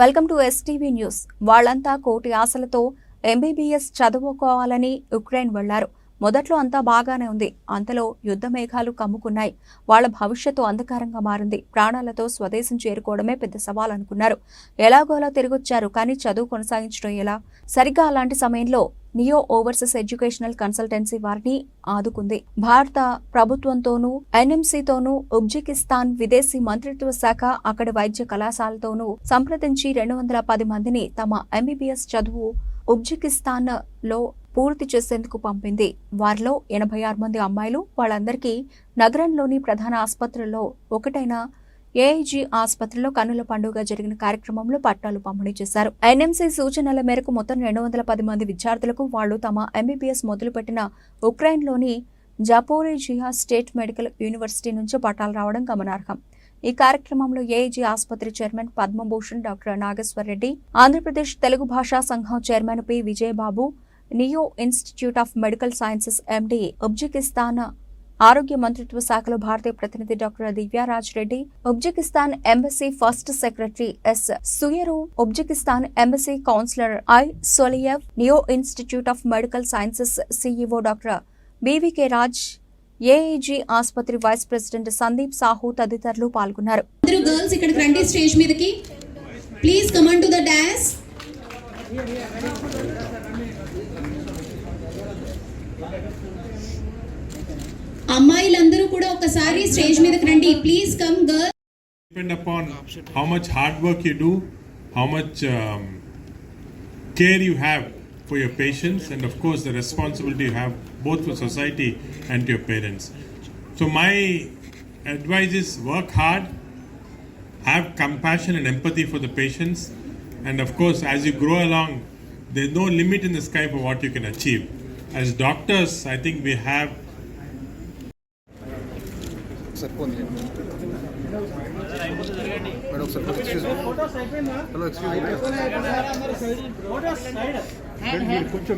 Welcome to STV news వాళ్ళంతా కోటి ఆశలతో ఎంబీబీఎస్ చదువుకోవాలని ఉక్రెయిన్ వెళ్ళారు. మొదట్లో అంతా బాగానే ఉంది. అంతలో యుద్ధ మేఘాలు కమ్ముకున్నాయి. వాళ్ళ భవిష్యత్తు అంధకారంగా మారింది. ప్రాణాలతో స్వదేశం చేరుకోవడమే పెద్ద సవాల్ అనుకున్నారు. ఎలాగోలా తిరిగొచ్చారు కానీ చదువు కొనసాగించడం ఎలా? సరిగ్గా అలాంటి సమయంలో నియో ఓవర్సెస్ ఎడ్యుకేషనల్ కన్సల్టెన్సీ వారిని ఆదుకుంది. భారత ప్రభుత్వంతోనూ ఎన్ఎంసీతోనూ ఉజ్బెకిస్తాన్ విదేశీ మంత్రిత్వ శాఖ అక్కడి వైద్య కళాశాలతోనూ సంప్రదించి రెండు వందల పది మందిని తమ ఎంబీబీఎస్ చదువు ఉజ్బెకిస్తాన్లో పూర్తి చేసేందుకు పంపింది. వారిలో ఎనభై ఆరు మంది అమ్మాయిలు వాళ్ళందరికీ నగరంలోని ప్రధాన ఆసుపత్రుల్లో ఒకటైన ఏఐజీ ఆసుపత్రిలో కన్నుల పండుగ జరిగిన కార్యక్రమంలో పట్టాలు పంపిణీ చేశారు. ఎన్ఎంసీ సూచనల మేరకు మొత్తం రెండు వందల పది మంది విద్యార్థులకు వాళ్ళు తమ ఎంబీబీఎస్ మొదలుపెట్టిన ఉక్రెయిన్లోని జపోరేజియా స్టేట్ మెడికల్ యూనివర్సిటీ నుంచి పట్టాలు రావడం గమనార్హం. ఈ కార్యక్రమంలో ఏఐజీ ఆసుపత్రి చైర్మన్ పద్మభూషణ్ డాక్టర్ నాగేశ్వర్ రెడ్డి ఆంధ్రప్రదేశ్ తెలుగు భాషా సంఘం chairman P. Vijaya Babu Neo institute of medical sciences MD Uzbekistan ఆరోగ్య మంత్రిత్వ శాఖలో భారతీయ ప్రతినిధి doctor Divyaraj Reddy Uzbekistan embassy first secretary S. Suyaru Uzbekistan embassy counsellor I. Soliev Neo institute of medical sciences CEO doctor BVK Raj AIG ఆసుపత్రి vice president Sandeep Sahu తదితరులు పాల్గొన్నారు. అమ్మాయిలందరూ కూడా మీదకి please come girl depend upon how much hard work you do how much care you have for and course responsibility both for society and to your parents. So my advice is work hard, have compassion and empathy for the patients, and of course as you grow along, there's no limit in the sky for what you can achieve. As doctors, I think we have ఒకసారి phone చేయండి madam ఒకసారి excuse hello excuse కొంచెం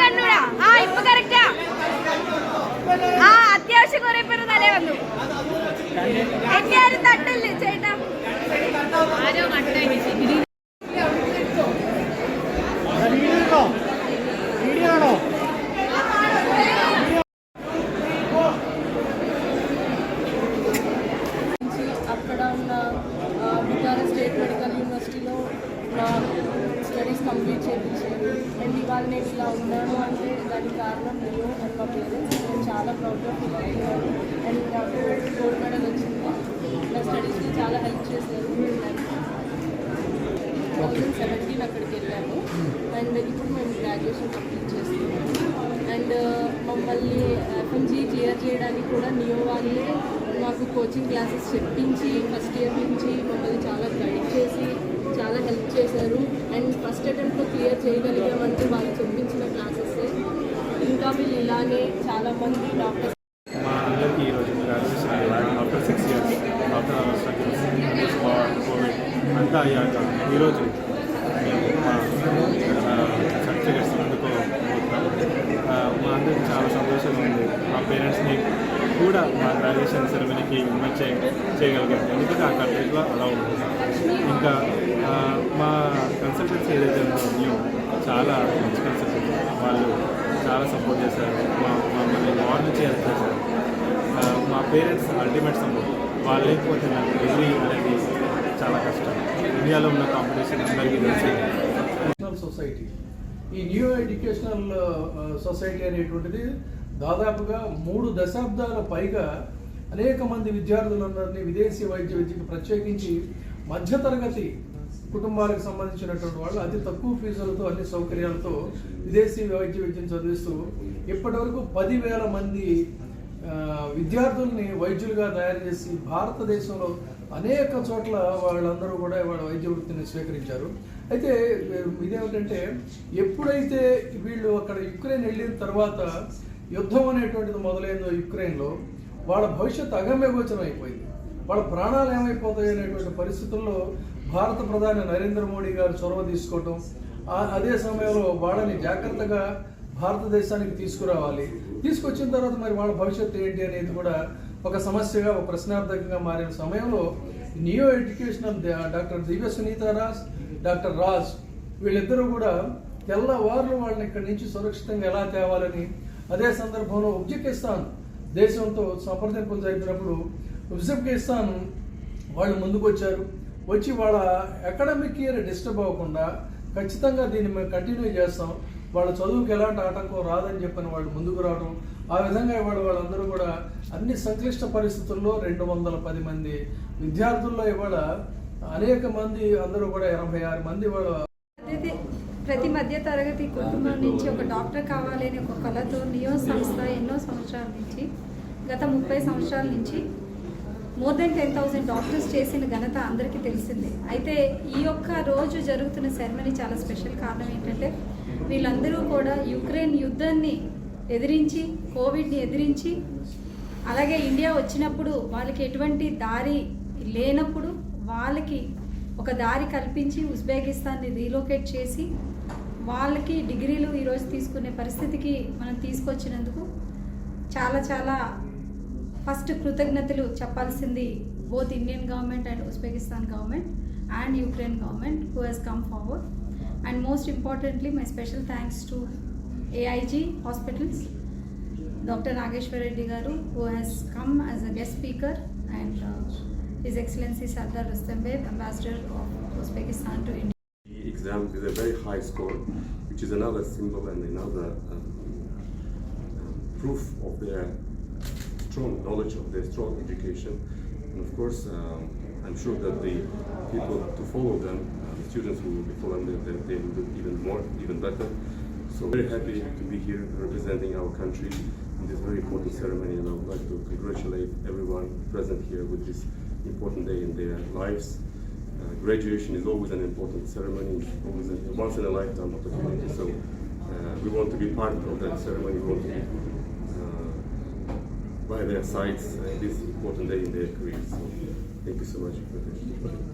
കണ്ണൂരാ ആ ഇപ്പൊ correct ആ അത്യാവശ്യം കുറെ പേര് തലേ വന്നു എന്നെ ആരും തട്ടല്ലേ ചേട്ടാ ആരോ వీడియోలో నేను ఇలా ఉన్నాను అంటే దానికి కారణం నేను అండ్ మా పేరెంట్స్ నేను చాలా ప్రౌడ్గా ఫీల్ అవుతున్నాను అండ్ నాకు గోల్డ్ మెడల్ వచ్చింది. నా స్టడీస్కి చాలా హెల్ప్ చేశారు. థౌజండ్ సెవెంటీన్ అక్కడికి వెళ్ళాము. అండ్ ఇప్పుడు మేము గ్రాడ్యుయేషన్ కంప్లీట్ చేస్తున్నాము. అండ్ మమ్మల్ని ఎఫ్ఎంజీ క్లియర్ చేయడానికి కూడా నియో వాళ్ళే మాకు కోచింగ్ క్లాసెస్ చెప్పించి ఫస్ట్ ఇయర్ నుంచి మమ్మల్ని చాలా గైడ్ చేసి చాలా హెల్ప్ చేశారు. అండ్ ఫస్ట్ అటెంప్ట్లో క్లియర్ చేయగలిగామంటే వాళ్ళు చెప్పించిన క్లాసెస్ ఇంకా వీళ్ళు ఇలానే చాలామంది డాక్టర్స్ మా అందరికీ ఈరోజు గ్రాడ్యుయేషన్ అయ్యారు after six years after struggles COVID అంతా అయ్యాక ఈరోజు మేము మా సర్టిఫికెట్స్ అందుకోబోతున్నాం ఆ, మా అందరికీ చాలా సంతోషంగా ఉంది. మా పేరెంట్స్ని కూడా మా గ్రాడ్యుయేషన్ మనకి ఇన్వైట్ చేయ చేయగలిగాం ఎందుకంటే ఆ కంట్రీలో అలా ఉంటుంది. ఇంకా మా కన్సల్టెన్సీ ఏదైతే ఉందో న్యూ చాలా మంచి కన్సల్టెన్సీ వాళ్ళు చాలా సపోర్ట్ చేశారు. మా మమ్మల్ని వార్ నుంచి హెల్ప్ చేశారు. మా పేరెంట్స్ అల్టిమేట్ సపోర్ట్ వాళ్ళు లేకపోతే నాకు డిగ్రీ అనేది చాలా కష్టం. ఇండియాలో ఉన్న కాంపిటీషన్ అందరికీ తెలిసి. సొసైటీ ఈ న్యూ ఎడ్యుకేషనల్ సొసైటీ అనేటువంటిది దాదాపుగా మూడు దశాబ్దాల పైగా అనేక మంది విద్యార్థులందరినీ విదేశీ వైద్య విద్యకు ప్రత్యేకించి మధ్యతరగతి కుటుంబాలకు సంబంధించినటువంటి వాళ్ళు అతి తక్కువ ఫీజులతో అన్ని సౌకర్యాలతో విదేశీ వైద్య విద్యను చదివిస్తూ ఇప్పటివరకు పదివేల మంది విద్యార్థుల్ని వైద్యులుగా తయారు చేసి భారతదేశంలో అనేక చోట్ల వాళ్ళందరూ కూడా వాళ్ళ వైద్య వృత్తిని స్వీకరించారు. అయితే ఇదేమిటంటే ఎప్పుడైతే వీళ్ళు అక్కడ యుక్రెయిన్ వెళ్ళిన తర్వాత యుద్ధం అనేటువంటిది మొదలైందో యుక్రెయిన్లో వాళ్ళ భవిష్యత్తు అగమ్యగోచరం అయిపోయింది. వాళ్ళ ప్రాణాలు ఏమైపోతాయి అనేటువంటి పరిస్థితుల్లో భారత ప్రధాని నరేంద్ర మోడీ గారు చొరవ తీసుకోవటం అదే సమయంలో వాళ్ళని జాగ్రత్తగా భారతదేశానికి తీసుకురావాలి. తీసుకొచ్చిన తర్వాత మరి వాళ్ళ భవిష్యత్తు ఏంటి అనేది కూడా ఒక సమస్యగా ఒక ప్రశ్నార్థకంగా మారిన సమయంలో Neo educational doctor Divya Sunitha Raj doctor Raj వీళ్ళిద్దరూ కూడా తెల్లవారులు వాళ్ళని ఇక్కడి నుంచి సురక్షితంగా ఎలా తేవాలని అదే సందర్భంలో ఉజ్బెకిస్తాన్ దేశంతో సంప్రదింపులు జరిపినప్పుడు ఉజ్బెకిస్తాన్ వాళ్ళు ముందుకు వచ్చారు. వచ్చి వాళ్ళ అకాడమిక్ ఇయర్ డిస్టర్బ్ అవ్వకుండా ఖచ్చితంగా దీన్ని మేము కంటిన్యూ చేస్తాం. వాళ్ళ చదువుకి ఎలాంటి ఆటంకం రాదని చెప్పని వాళ్ళు ముందుకు రావడం. ఆ విధంగా ఇవాళ వాళ్ళందరూ కూడా అన్ని సంక్లిష్ట పరిస్థితుల్లో రెండు వందల పది మంది విద్యార్థుల్లో ఇవాళ అనేక మంది అందరూ కూడా ఎనభై ఆరు మంది వాళ్ళు ప్రతి మధ్య తరగతి కుటుంబం నుంచి ఒక డాక్టర్ కావాలి అనే ఒక కళతో నియో సంస్థ ఎన్నో సంవత్సరాల నుంచి గత ముప్పై సంవత్సరాల నుంచి more than ten thousand doctors చేసిన ఘనత అందరికీ తెలిసిందే. అయితే ఈ యొక్క రోజు జరుగుతున్న సెరమనీ చాలా స్పెషల్ కారణం ఏంటంటే వీళ్ళందరూ కూడా యుక్రెయిన్ యుద్ధాన్ని ఎదిరించి కోవిడ్ని ఎదిరించి అలాగే ఇండియా వచ్చినప్పుడు వాళ్ళకి ఎటువంటి దారి లేనప్పుడు వాళ్ళకి ఒక దారి కల్పించి ఉజ్బెకిస్తాన్ని రీలోకేట్ చేసి వాళ్ళకి డిగ్రీలు ఈరోజు తీసుకునే పరిస్థితికి మనం తీసుకొచ్చినందుకు చాలా చాలా ఫస్ట్ కృతజ్ఞతలు చెప్పాల్సింది both Indian government and Uzbekistan government and Ukraine government who has come forward and most importantly my special thanks to AIG hospitals doctor Nageshwara Reddy garu who has come as a guest speaker and His Excellency Sardar Rustam Bey, Ambassador of Uzbekistan to India. The exam with a very high score, which is another symbol and another um, um, proof of their strong knowledge, of their strong education. And of course, um, I'm sure that the people to follow them, uh, the students who will be following them, they, they will do even more, even better. So very happy to be here representing our country in this very important ceremony, and I would like to congratulate everyone present here with this important day in their lives. Uh, graduation is always an important ceremony, it's always a once in a lifetime opportunity. So uh, we want to be part of that ceremony. We want to be uh, by their sides at this important day in their careers. So thank you so much for this.